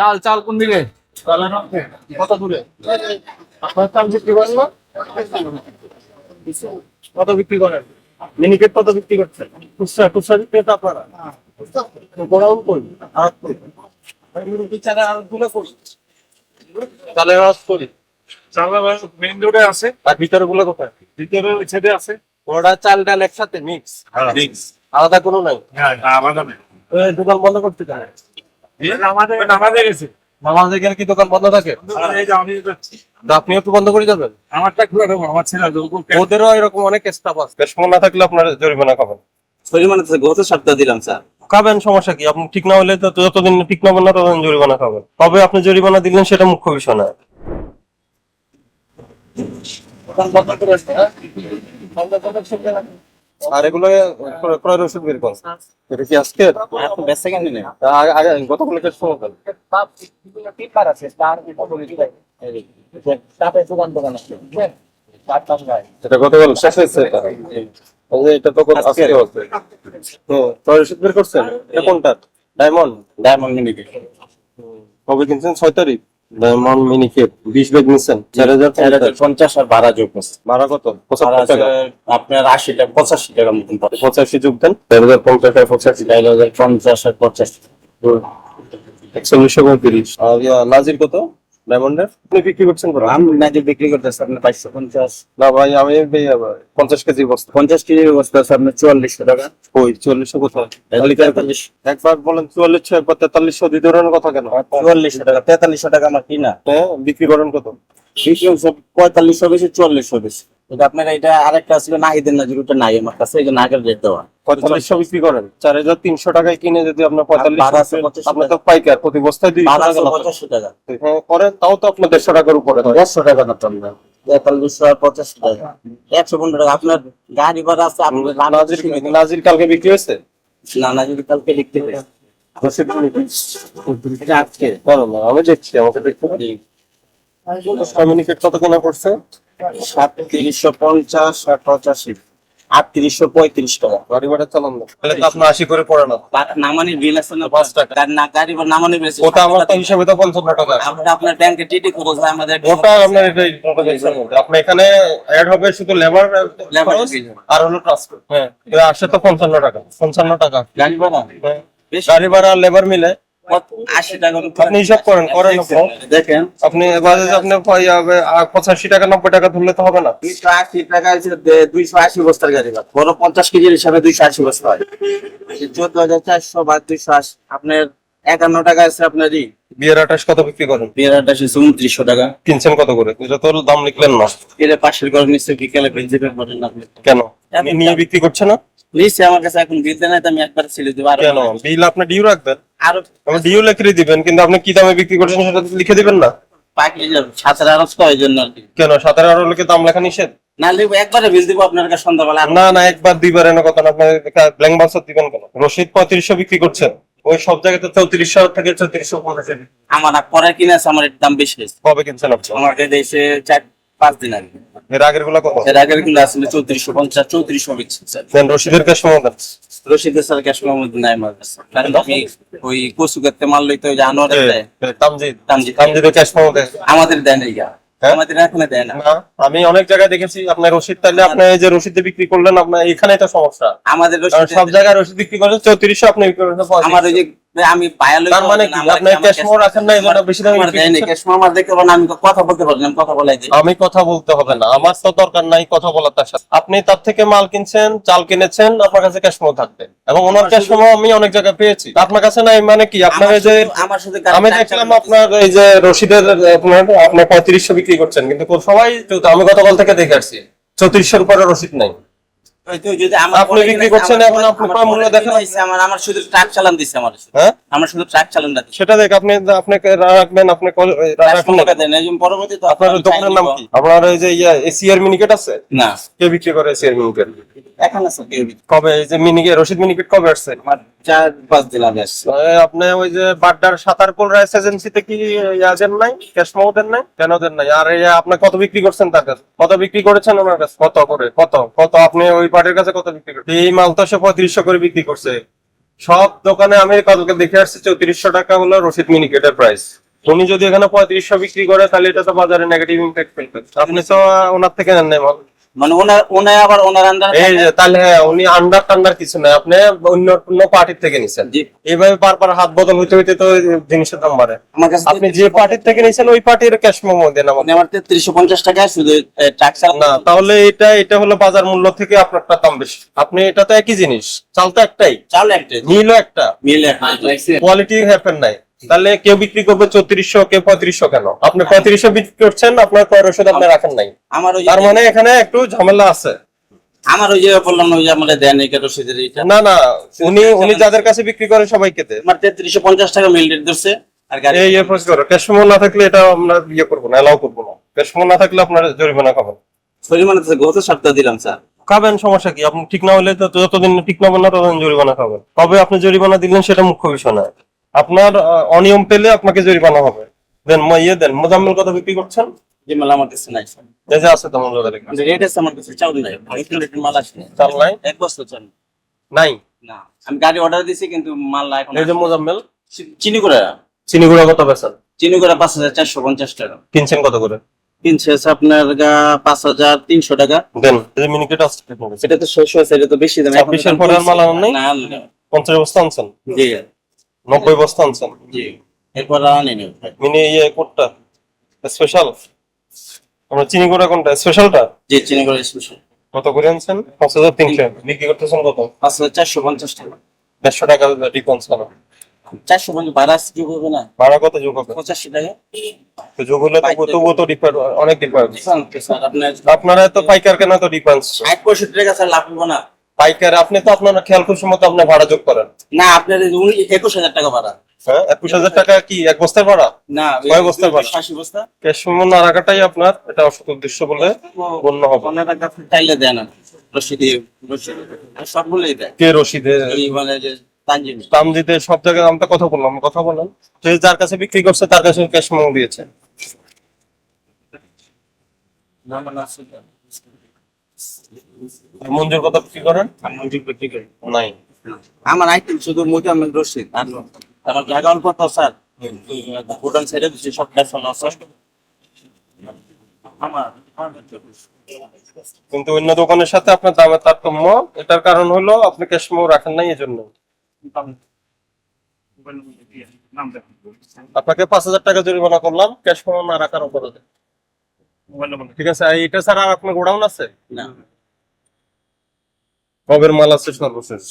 চাল চাল কোন দিকে? কত দূরে? আপনার চাল বিক্রি করেন না? কত বিক্রি করেন? মিনিকেট কত বিক্রি করছেন? খুচরা খুচরা বিক্রেতা আপনারা। গোড়াউন করি আড়ত করি বিচারে আড়তগুলো করি চালের আড়ত করি মেইন রোডে আছে। আর ভিতরে গুলো কোথায়? ভিতরে ওই সাইডে আছে। ওটা চাল ডাল একসাথে মিক্স Mix। আলাদা কোনো নাই? হ্যাঁ নেই। দোকান বন্ধ করতে চায়। আমাদের আমাদের গেছে। আমাদের এখানে কি দোকান বন্ধ থাকে? এই যে আমি যাচ্ছি। তো আপনি একটু বন্ধ করে যাবেন? আমারটা খুলে দেবো আমার ছেলে ওদেরও এরকম অনেক স্টাফ আছে। ক্যাশমো না থাকলে আপনার জরিমানা খাবেন। পরিমাণে গত সপ্তাহ দিলাম স্যার। খাবেন সমস্যা কি? আপনি ঠিক না হলে তো যতদিন ঠিক না হবেন না ততদিন জরিমানা খাবেন। কবে আপনি জরিমানা দিলেন সেটা মুখ্য বিষয় না। আর এগুলো ক্রয় রসিদ বের করুন এটা কি আজকে? নেই গতকাল এটা গতকাল শেষ হয়েছে। এটা তো আজকে। তো ক্রয় বের করছেন? এটা কোনটা? ডায়মন্ড? ডায়মন্ড মিনিকে কবে কিনছেন? ছয় তারিখ? ডায়মন্ড মিনি কেপ বিশ ব্যাগ নিচ্ছেন চার হাজার পঞ্চাশ। আর ভাড়া যোগ আছে ভাড়া কত? ভাড়া পঁচাত্তর আছে টাকা। আপনার আশি টাকা পঁচাশি টাকা মতন পড়ে। পঁচাশি যোগ দেন। চার হাজার পঞ্চাশ টাকা পঁচাশি। চার হাজার পঞ্চাশ আর পঞ্চাশ একচল্লিশশো পঁয়ত্রিশ। আর ইয়া, নাজির কত? ডায়মন্ডের আপনি বিক্রি করছেন কত আমি বিক্রি করতেছি আপনার বাইশশো পঞ্চাশ। না ভাই আমি পঞ্চাশ কেজি বস্তা। পঞ্চাশ কেজির বস্তা আছে আপনার চুয়াল্লিশশো টাকা। ওই চল্লিশশো কোথায়? তেতাল্লিশ। একবার বলেন চুয়াল্লিশশো একবার তেতাল্লিশশো দিতে পারেন কথা কেন? চুয়াল্লিশশো টাকা তেতাল্লিশশো টাকা আমার কিনা হ্যাঁ বিক্রি করেন কত? বিক্রি পঁয়তাল্লিশশো বেশি চুয়াল্লিশশো বেশি। এটা আপনার এটা আরেকটা ছিল নাহিদের নাজির ওটা নাই আমার কাছে এই রেট দেওয়া। পঁয়তাল্লিশশো বিক্রি করেন? চার হাজার তিনশো টাকায় কিনে যদি আপনার পঁয়তাল্লিশ বারো আপনি তো পাইকার প্রতি বস্তায় দুই। পঁচাশি টাকা। হ্যাঁ, করেন তাও তো আপনার দেড়শো টাকার উপরে। দেড়শো টাকা না তো আমরা তেতাল্লিশশো আর পঁচাশি টাকা। একশো পনেরো টাকা। আপনার গাড়ি ভাড়া আছে আপনার নাজির কালকে বিক্রি হয়েছে? না কালকে লিখতে না, আমি দেখছি আমাকে দেখতে পারি কমিউনিকেট কত কেনা পড়ছে? সাতত্রিশশো পঞ্চাশ আর পঁচাশি। আটত্রিশশো পঁয়ত্রিশ টাকা গাড়ি ভাড়া চালান না। তাহলে তো আপনার আশি করে পড়ে না। নামানির বিল আছে না? পাঁচ টাকা। না গাড়ি ভাড়া নামানির বেশি ওটা আমার তো হিসাবে তো পঞ্চান্ন টাকা। আমরা আপনার ব্যাংকে টিটি খরচ হয় আমাদের ওটা আপনার আপনার এখানে অ্যাড হবে শুধু লেবার fee। আর হলো ট্রান্সপোর্ট হ্যাঁ এটা আসে তো পঞ্চান্ন টাকা। পঞ্চান্ন টাকা। গাড়ি ভাড়া? হ্যাঁ। গাড়ি ভাড়া আর লেবার মিলে আশি টাকা আপনি হিসাব করেন করেন দেখেন। আপনি এবারে আপনি পাই হবে আর পঁচাশি টাকা নব্বই টাকা ধরলে তো হবে না। দুইশো আশি টাকা দুইশো আশি বস্তার গাড়ি বড় পঞ্চাশ কেজির হিসাবে দুইশো আশি বস্তা হয়। চোদ্দ হাজার চারশো বা দুইশো আশি আপনার একান্ন টাকা আছে আপনার বিয়ের আঠাশ কত বিক্রি করেন? বিয়ারটা আছে উনত্রিশশো টাকা। কিনছেন কত করে? এটা তো দাম লিখলেন না। এর পাশের ঘর নিচ্ছে বিকেলে প্রিন্সিপাল করেন কেন? নিয়ে বিক্রি করছে না? নিচ্ছে আমার কাছে এখন বিল দেয় না আমি একবার ছেড়ে দেবো। আরও কেন? বিল আপনি ডিউ রাখবেন? আরও আপনি ডিউ লিখে দিবেন কিন্তু আপনি কি দামে বিক্রি করছেন সেটা লিখে দিবেন না। পাকি যাবে সাঁতার আরজ করার জন্য আর কি। কেন সাতারে আরও লোকে দাম লেখা নিষেধ? না লিখব একবারে বিল দিব আপনার কাছে সন্ধ্যাবেলা। না না একবার দুইবার এনে কথা না আপনার ব্ল্যাঙ্ক বাক্স দিবেন কেন? রশিদ পঁয়ত্রিশশো বিক্রি করছেন ওই সব জায়গাতে চৌত্রিশশো থেকে চৌত্রিশশো পঞ্চাশ আমার পরে কিনে আছে আমার দাম বেশি হয়েছে। কবে কিনছেন আপনি? আমার চার পাঁচ দিন আগে। এর আগেরগুলা কত? এর আগেরগুলো আসলে চৌত্রিশশো পঞ্চাশ চৌত্রিশশো স্যার দেন রশিদের ক্যাশ সমাধান রশিদের স্যার ক্যাশ মধ্যে নাই আমার কাছে। কারণ আমি ওই কচু করতে মাল তো ওই আনোয়ারের দেয়। তামজিদ। তামজিদ। তামজিদের ক্যাশ আমাদের দেয় না? আমাদের এখানে দেয় না। না আমি অনেক জায়গায় দেখেছি আপনার রশিদ তাহলে আপনি যে রশিদে বিক্রি করলেন আপনার এখানে তো সমস্যা। আমাদের সব জায়গায় রশিদ বিক্রি করেন চৌত্রিশশো আপনি বিক্রি করেছেন আমার ওই যে আমি বায়ালো তার মানে কি? আপনি ক্যাশ মোড় রাখেন না এই বেশি দামে বিক্রি করছেন? ক্যাশ আমার দেখতে পারেন আমি কথা বলতে পারি আমি কথা বলাই দিই। আমি কথা বলতে হবে না আমার তো দরকার নাই কথা বলার তার সাথে। আপনি তার থেকে মাল কিনছেন চাল কিনেছেন আপনার কাছে ক্যাশ মোড় থাকবে। এবং ওনার ক্যাশ মোড় আমি অনেক জায়গায় পেয়েছি। আপনার কাছে নাই মানে কি? আপনার যে আমার গাড়ি আমি দেখলাম আপনার এই যে রশিদের আপনার আপনার পঁয়ত্রিশশো বিক্রি করছেন কিন্তু সবাই আমি গতকাল থেকে দেখে আসছি চৌত্রিশশোর উপরে রসিদ নাই। যদি আমার আপনি বিক্রি করছেন, এখন আপনি মূল্য পরে দেখেন? কিনে দিছে, আমার আমার শুধু ট্রাক চালান দিচ্ছে আমার হ্যাঁ? আমার শুধু ট্রাক চালান দিচ্ছে সেটা দেখ আপনি আপনাকে রাখবেন আপনি জন্য পরবর্তী তো আপনার দোকানের নাম কি? আপনার এই যে এসিআর মিনিকেট আছে? না। কে বিক্রি করে এসিআর মিনিকেট? এখন আছে কবে এই যে মিনিকেট রশিদ মিনিকেট কবে আসছে? আমার চার পাঁচ দিন আগে আসছে। আপনি ওই যে বাড্ডার সাতারপুল রাইস এজেন্সিতে কি নাই? ক্যাশ মাও দেন নাই? কেন দেন নাই? আর এই আপনি কত বিক্রি করছেন তার কাছে? কত বিক্রি করেছেন ওনার কাছে? কত করে? কত? কত? আপনি ওই কাছে কত বিক্রি করেন এই মাল তো সে পঁয়ত্রিশশো করে বিক্রি করছে। সব দোকানে আমি কালকে দেখে আসছি চৌত্রিশশো টাকা হলো রশিদ মিনিকেটের প্রাইস উনি যদি এখানে পঁয়ত্রিশশো বিক্রি করে তাহলে এটা তো বাজারে নেগেটিভ ইম্প্যাক্ট ফেলবে। আপনি তো ওনার থেকে নেন নাই মাল। মানে ওনার ওনার আবার ওনার আন্ডার এই যে তাহলে হ্যাঁ উনি আন্ডার টান্ডার কিছু নাই। আপনি অন্য অন্য পার্টির থেকে নিছেন। এইভাবে বারবার হাত বদল হইতে হইতে তো জিনিসের দাম বাড়ে। আমার আপনি যে পার্টির থেকে নিছেন ওই পার্টির ক্যাশ মেমো দেন আমাকে। আমার তেত্রিশশো পঞ্চাশ টাকা শুধু ট্যাক্স না তাহলে এটা এটা হলো বাজার মূল্য থেকে আপনারটা দাম বেশি। আপনি এটা তো একই জিনিস। চাল তো একটাই। চাল একটা। মিলও একটা। মিলে কোয়ালিটি হ্যাপেন নাই। তাহলে কেউ বিক্রি করবে চৌত্রিশশো কেউ পঁয়ত্রিশশো কেন? আপনি পঁয়ত্রিশশো বিক্রি করছেন আপনার কয় রসিদ আপনি রাখেন নাই। আমার ওই তার মানে এখানে একটু ঝামেলা আছে। আমার ওই যে বললাম না ওই যে আমাদের দেন এটা রসিদের না না উনি উনি যাদের কাছে বিক্রি করে সবাইকে দেয় আমার তেত্রিশশো পঞ্চাশ টাকা মিল রেট ধরছে আর গাড়ি এই ইয়ে প্রসেস করো ক্যাশ মেমো না থাকলে এটা আমরা ইয়ে করব না এলাও করব না। ক্যাশ মেমো না থাকলে আপনার জরিমানা খাবেন পরিমাণে তো গত সপ্তাহ দিলাম স্যার। খাবেন সমস্যা কি? আপনি ঠিক না হলে তো যতদিন ঠিক না হবেন না ততদিন জরিমানা খাবেন। কবে আপনি জরিমানা দিলেন সেটা মুখ্য বিষয় না আপনার অনিয়ম পেলে আপনাকে জরিমানা হবে। দেন ইয়ে দেন মোজাম্মেল কথা বিক্রি করছেন? যে মাল আমার কাছে নাই এই যে আছে তো রেট আছে আমার কাছে চাউল নাই। রেটের মাল আসে চাল নাই? এক বস্তা চাল নাই। না আমি গাড়ি অর্ডার দিছি কিন্তু মাল এখন এই যে মোজাম্মেল? চিনি করে চিনি গুঁড়া কত বেছেন চিনি করে পাঁচ হাজার চারশো পঞ্চাশ টাকা। কিনছেন কত করে? কিনছে হচ্ছে আপনার গা পাঁচ হাজার তিনশো টাকা। দেন এই যে মিনিকেট কাছে। সেটা তো শেষ হয়েছে এটা তো বেশি দাম। ছাব্বিশের পরে আর মাল আনেন নাই। পঞ্চাশ বস্তা আনছেন? জি। নব্বই বস্তা আনছেন? জি। এরপর মিনি ইয়ে কোনটা স্পেশাল আমরা চিনি গুঁড়া কোনটা? স্পেশালটা জি চিনি করে স্পেশাল কত করে আনছেন? পাঁচ হাজার তিনশো। বিক্রি করতেছেন কত? পাঁচ হাজার চারশো পঞ্চাশ টাকা। দেড়শো টাকা ডিফারেন্স কেন চারশো পঞ্চাশ ভাড়া আছে হবে না? ভাড়া কত যোগ হবে? পঁচাশি টাকা। তো যোগ হলে তবু তবুও তো অনেক ডিফারেন্স আপনার আপনারা তো পাইকার কেন তো ডিফারেন্স ষাট পঁয়ষট্টি টাকা স্যার লাভ হব না। পাইকার আপনি তো আপনার খেয়াল খুশি মতো আপনি ভাড়া যোগ করেন। না আপনার একুশ হাজার টাকা ভাড়া। হ্যাঁ একুশ হাজার টাকা কি এক বস্তার ভাড়া? না কয় বস্তা ভাড়া? আশি বস্তা। ক্যাশ না রাখাটাই আপনার এটা অসৎ উদ্দেশ্য বলে গণ্য হবে। চাইলে দেয় না রসিদি রসিদি সব বলেই দেয়। কে মানে যে সব জায়গায় আমরা কথা বললাম কথা বলেন। সে যার কাছে বিক্রি করছে তার কাছে ক্যাশ মেমো দিয়েছে মঞ্জুর কথা বিক্রি করেন? নাই। আমার আইটেম শুধু মোজাম্মেল রশিদ। আর আমার জায়গা অল্প তো স্যার। ভুটান সাইডে দিচ্ছি সব কিন্তু অন্য দোকানের সাথে আপনার দামের তারতম্য এটার কারণ হলো আপনি ক্যাশ মেমো রাখেন নাই এজন্য। আপনাকে পাঁচ হাজার টাকা জরিমানা করলাম ক্যাশ মেমো না রাখার অপরাধে। ঠিক আছে আর এটা ছাড়া আর আপনার গোডাউন আছে? না। কবের মাল আছে সর্বশেষ?